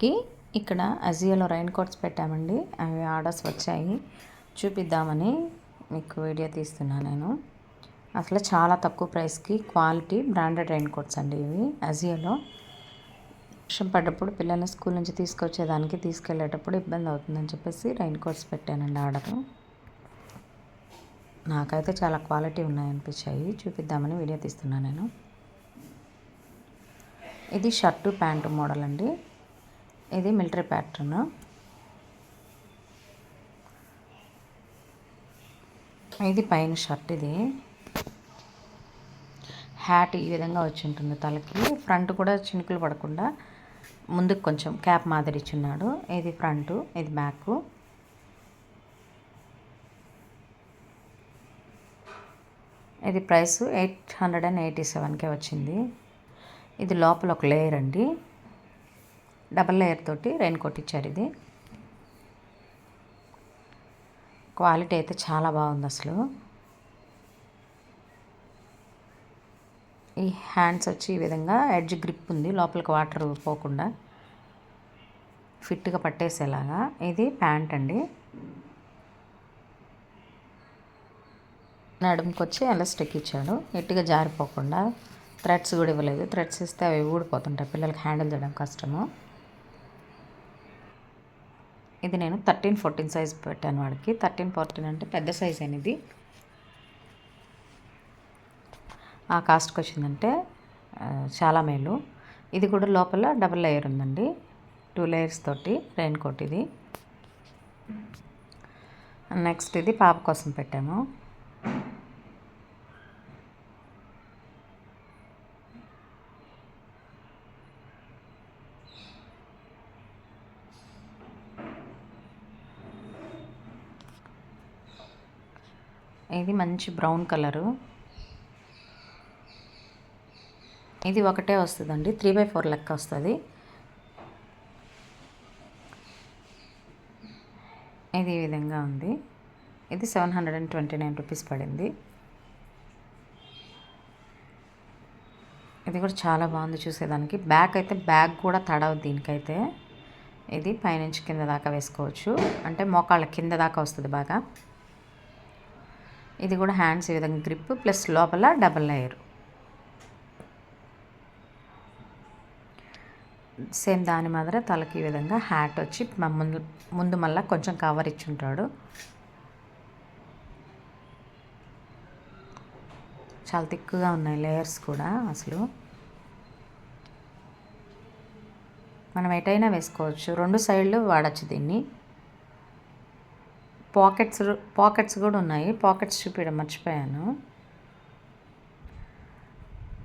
పిల్లలకి ఇక్కడ అజియోలో rain quotes పెట్టామండి. అవి ఆర్డర్స్ వచ్చాయి. చూపిద్దామని మీకు వీడియో తీస్తున్నా నేను. అసలు చాలా తక్కువ ప్రైస్కి క్వాలిటీ బ్రాండెడ్ రైన్ కోట్స్ అండి ఇవి. అజియోలో వర్షం పడ్డప్పుడు పిల్లల్ని స్కూల్ నుంచి తీసుకొచ్చేదానికి తీసుకెళ్ళేటప్పుడు ఇబ్బంది అవుతుందని చెప్పేసి రైన్ కోట్స్ పెట్టానండి ఆర్డర్. నాకైతే చాలా క్వాలిటీ ఉన్నాయనిపించాయి. చూపిద్దామని వీడియో తీస్తున్నాను నేను. ఇది షర్టు ప్యాంటు మోడల్ అండి. ఇది మిలిటరీ ప్యాటర్న్. ఇది పైన షర్ట్ ఇది. హ్యాట్ ఈ విధంగా వచ్చి ఉంటుంది తలకి. ఫ్రంట్ కూడా చినుకులు పడకుండా ముందుకు కొంచెం క్యాప్ మాదిరి ఇచ్చున్నాడు. ఇది ఫ్రంట్ ఇది బ్యాక్. ఇది price eight hundred and eighty సెవెన్కే వచ్చింది. ఇది లోపల ఒక లేయర్ అండి. డబల్ లేయర్ తోటి రెయిన్ కోట్ ఇచ్చారు ఇది. క్వాలిటీ అయితే చాలా బాగుంది అసలు. ఈ హ్యాండ్స్ వచ్చి ఈ విధంగా ఎడ్జ్ గ్రిప్ ఉంది లోపలికి వాటర్ పోకుండా. ఫిట్గా పట్టేసేలాగా. ఇది ప్యాంట్ అండి. నడుముకి వచ్చి ఎలాస్టిక్ ఇచ్చాడు. ఎట్టిగా జారిపోకుండా. థ్రెడ్స్ కూడా ఇవ్వలేదు. థ్రెడ్స్ ఇస్తే అవి ఊడిపోతుంటాయి. పిల్లలకి హ్యాండిల్ చేయడం కష్టము. ఇది నేను థర్టీన్ ఫోర్టీన్ సైజ్ పెట్టాను వాడికి. థర్టీన్ ఫోర్టీన్ అంటే పెద్ద సైజ్ అనేది ఆ కాస్ట్కి వచ్చిందంటే చాలా మేలు. ఇది కూడా లోపల డబుల్ లేయర్ ఉందండి. టూ లేయర్స్ తోటి రెయిన్ కోట్ ఇది. నెక్స్ట్ ఇది పాప కోసం పెట్టాము. ఇది మంచి బ్రౌన్ కలరు. ఇది ఒకటే వస్తుందండి. త్రీ బై ఫోర్ లెక్క వస్తుంది. ఇది ఈ విధంగా ఉంది. ఇది seven hundred and twenty nine rupees పడింది. ఇది కూడా చాలా బాగుంది చూసేదానికి. బ్యాక్ అయితే బ్యాగ్ కూడా తడవు దీనికైతే. ఇది పైనుంచి కింద దాకా వేసుకోవచ్చు. అంటే మోకాళ్ళ కింద దాకా వస్తుంది బాగా. ఇది కూడా హ్యాండ్స్ ఈ విధంగా గ్రిప్ ప్లస్ లోపల డబల్ లేయర్. సేమ్ దాని మాదిరి తలకి ఈ విధంగా హ్యాట్ వచ్చి ముందు ముందు మళ్ళీ కొంచెం కవర్ ఇచ్చుంటాడు చాలా థిక్గా ఉన్నాయి లేయర్స్ కూడా అసలు. మనం ఎటైనా వేసుకోవచ్చు. రెండు సైడ్లు వాడచ్చు దీన్ని. పాకెట్స్ పాకెట్స్ కూడా ఉన్నాయి. పాకెట్స్ చూపించడం మర్చిపోయాను.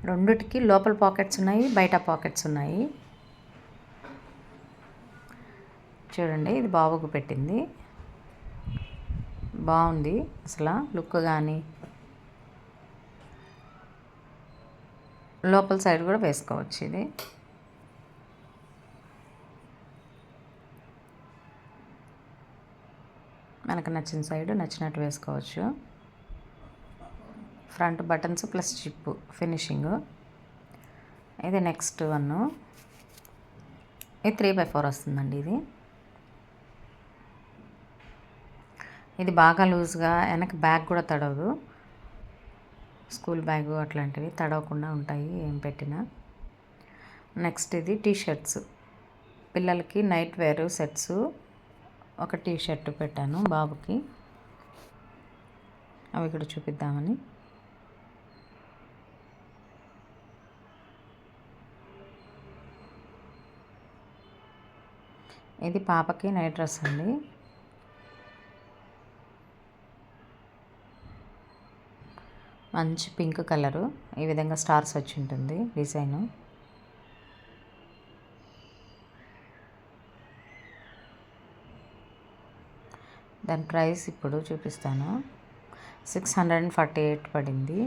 రెండిటికి లోపల పాకెట్స్ ఉన్నాయి బయట పాకెట్స్ ఉన్నాయి. చూడండి ఇది బాబుకు పెట్టింది. బాగుంది అసలు లుక్ కానీ లోపల సైడ్ కూడా వేసుకోవచ్చు ఇది. మనకు నచ్చిన సైడ్ నచ్చినట్టు వేసుకోవచ్చు. Front buttons plus chip finishing. ఇది నెక్స్ట్ వన్. ఇది త్రీ బై ఫోర్ వస్తుందండి ఇది. ఇది బాగా లూజ్గా వెనక బ్యాగ్ కూడా తడవదు. స్కూల్ బ్యాగ్ అట్లాంటివి తడవకుండా ఉంటాయి ఏం పెట్టినా. నెక్స్ట్ ఇది టీ షర్ట్స్ పిల్లలకి నైట్ వేర్ సెట్స్ ఒక టీ షర్ట్ పెట్టాను బాబుకి. అవి ఇక్కడ చూపిద్దామని. ఇది పాపకి నైట్ డ్రెస్ అండి. మంచి పింక్ కలరు. ఈ విధంగా స్టార్స్ వచ్చి ఉంటుంది డిజైను. దాని ప్రైస్ ఇప్పుడు చూపిస్తాను. Six hundred and forty eight పడింది.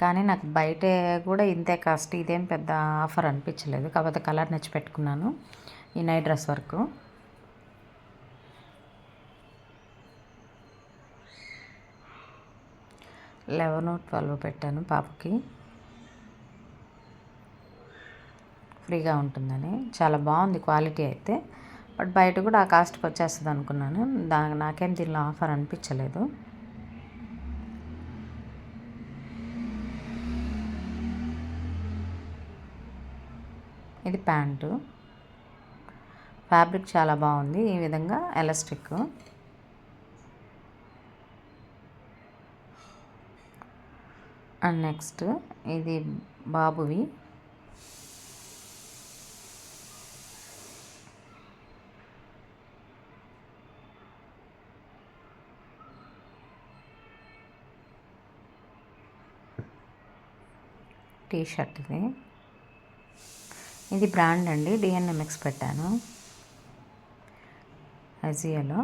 కానీ నాకు బయట కూడా ఇంతే కాస్ట్ ఇదేం పెద్ద ఆఫర్ అనిపించలేదు. కాకపోతే కలర్ నచ్చి పెట్టుకున్నాను ఈ నైట్ డ్రెస్ వరకు. లెవెన్ ట్వెల్వ్ పెట్టాను పాపకి. ఫ్రీగా ఉంటుందని. చాలా బాగుంది క్వాలిటీ అయితే. బట్ బయట కూడా ఆ కాస్ట్కి వచ్చేస్తుంది అనుకున్నాను. దా నాకేం దీనిలో ఆఫర్ అనిపించలేదు. ఇది ప్యాంటు. ఫ్యాబ్రిక్ చాలా బాగుంది. ఈ విధంగా ఎలాస్టిక్. అండ్ నెక్స్ట్ ఇది బాబువి. టీ షర్ట్ ఇది. ఇది బ్రాండ్ అండి. డిఎన్ఎంఎక్స్ పెట్టాను. అజియోలో.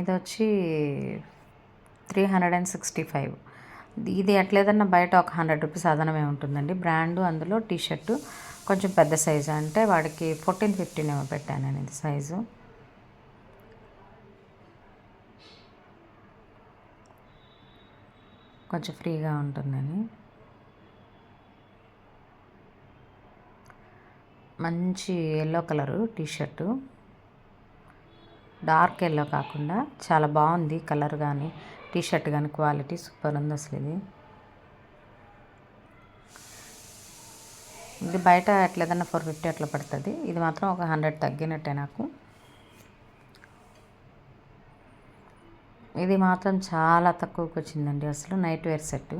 ఇది వచ్చి three hundred and sixty five. ఇది ఎట్లేదన్నా బయట ఒక హండ్రెడ్ రూపీస్ అదనమే ఉంటుందండి. బ్రాండు అందులో టీ షర్టు కొంచెం పెద్ద సైజు. అంటే వాడికి ఫోర్టీన్ ఫిఫ్టీన్ ఏమో పెట్టాను నేను ఇది సైజు. కొంచెం ఫ్రీగా ఉంటుందని. మంచి yellow colour T shirt. Dark yellow కాకుండా చాలా బాగుంది కలర్ కానీ టీషర్ట్ కానీ క్వాలిటీ సూపర్ ఉంది అసలు ఇది. ఇది బయట ఎట్లేదన్నా ఫోర్ ఫిఫ్టీ అట్లా పడుతుంది. ఇది మాత్రం ఒక హండ్రెడ్ తగ్గినట్టే నాకు. ఇది మాత్రం చాలా తక్కువకి వచ్చిందండి అసలు నైట్ వేర్ సెట్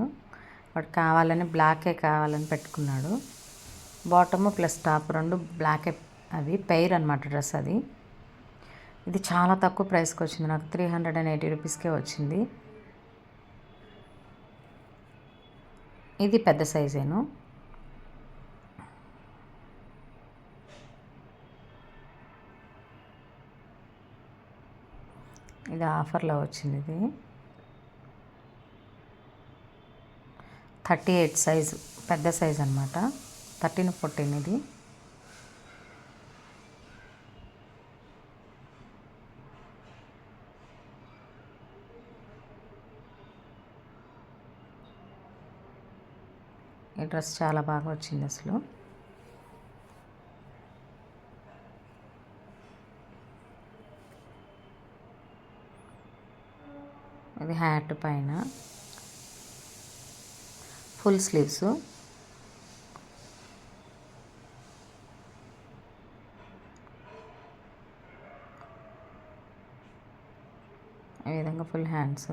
వాడు కావాలని బ్లాకే కావాలని పెట్టుకున్నాడు. బాటము ప్లస్ టాప్ రెండు బ్లాకే అవి పెయిర్ అనమాట డ్రెస్ అది. ఇది చాలా తక్కువ ప్రైస్కి వచ్చింది నాకు త్రీ హండ్రెడ్ అండ్ ఎయిటీ రూపీస్కే వచ్చింది. ఇది పెద్ద సైజేను. ఇది ఆఫర్లో వచ్చింది. ఇది థర్టీ ఎయిట్ సైజు పెద్ద సైజ్ అనమాట థర్టీన్ ఫోర్టీన్ ఇది. ఈ డ్రెస్ చాలా బాగా వచ్చింది అసలు. ఇది హ్యాట్ పైన. ఫుల్ స్లీవ్స్ ఈ విధంగా ఫుల్ హ్యాండ్స్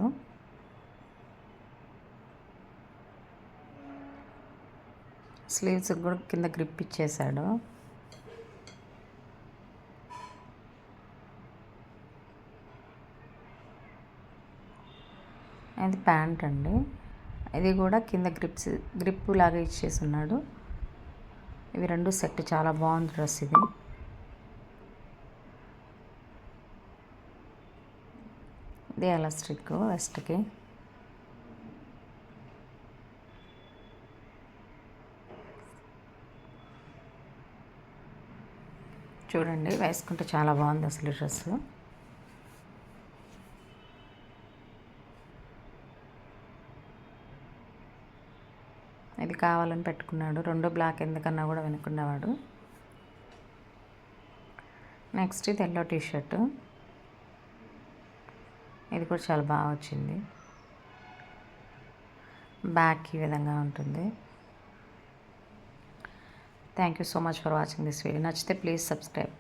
స్లీవ్స్ కూడా కింద గ్రిప్ ఇచ్చేసాడు. ఇది ప్యాంట్ అండి. ఇది కూడా కింద గ్రిప్స్ గ్రిప్ లాగా ఇచ్చేసి ఉన్నాడు. ఇవి రెండు సెట్ చాలా బాగుంది డ్రెస్ ఇది. ఇది ఎలాస్టిక్ వెస్ట్కి చూడండి వేసుకుంటే చాలా బాగుంది అసలు డ్రెస్. కావాలని పెట్టుకున్నాడు. రెండు బ్లాక్ ఎందుకన్నా కూడా వెనుకున్నవాడు నెక్స్ట్ ఇది ఎల్లో టీషర్టు. ఇది కూడా చాలా బాగా వచ్చింది. బ్యాక్ ఈ విధంగా ఉంటుంది. Thank you so much for watching this video నచ్చితే ప్లీజ్ సబ్స్క్రైబ్